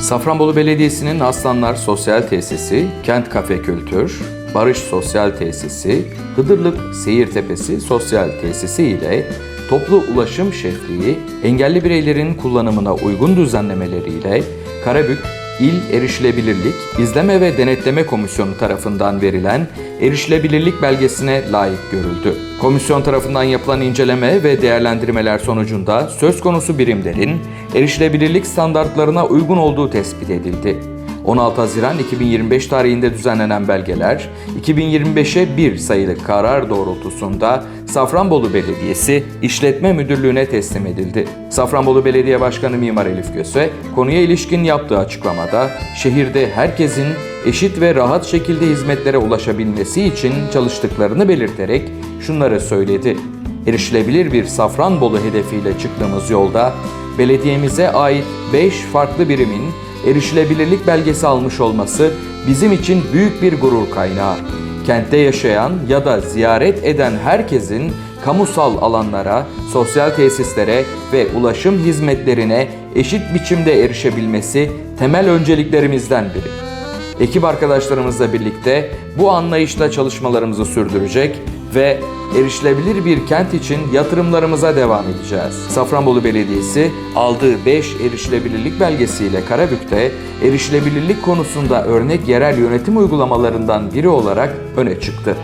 Safranbolu Belediyesi'nin Aslanlar Sosyal Tesisi, Kent Kafe Kültür, Barış Sosyal Tesisi, Hıdırlık Seyirtepesi Sosyal Tesisi ile toplu ulaşım şefliği, engelli bireylerin kullanımına uygun düzenlemeleriyle Karabük İl Erişilebilirlik İzleme ve Denetleme Komisyonu tarafından verilen erişilebilirlik belgesine layık görüldü. Komisyon tarafından yapılan inceleme ve değerlendirmeler sonucunda söz konusu birimlerin erişilebilirlik standartlarına uygun olduğu tespit edildi. 16 Haziran 2025 tarihinde düzenlenen belgeler 2025'e 1 sayılı karar doğrultusunda Safranbolu Belediyesi İşletme Müdürlüğü'ne teslim edildi. Safranbolu Belediye Başkanı Mimar Elif Göse konuya ilişkin yaptığı açıklamada şehirde herkesin eşit ve rahat şekilde hizmetlere ulaşabilmesi için çalıştıklarını belirterek şunları söyledi. Erişilebilir bir Safranbolu hedefiyle çıktığımız yolda belediyemize ait 5 farklı birimin erişilebilirlik belgesi almış olması bizim için büyük bir gurur kaynağı. Kentte yaşayan ya da ziyaret eden herkesin kamusal alanlara, sosyal tesislere ve ulaşım hizmetlerine eşit biçimde erişebilmesi temel önceliklerimizden biri. Ekip arkadaşlarımızla birlikte bu anlayışla çalışmalarımızı sürdürecek ve erişilebilir bir kent için yatırımlarımıza devam edeceğiz. Safranbolu Belediyesi aldığı 5 erişilebilirlik belgesiyle Karabük'te erişilebilirlik konusunda örnek yerel yönetim uygulamalarından biri olarak öne çıktı.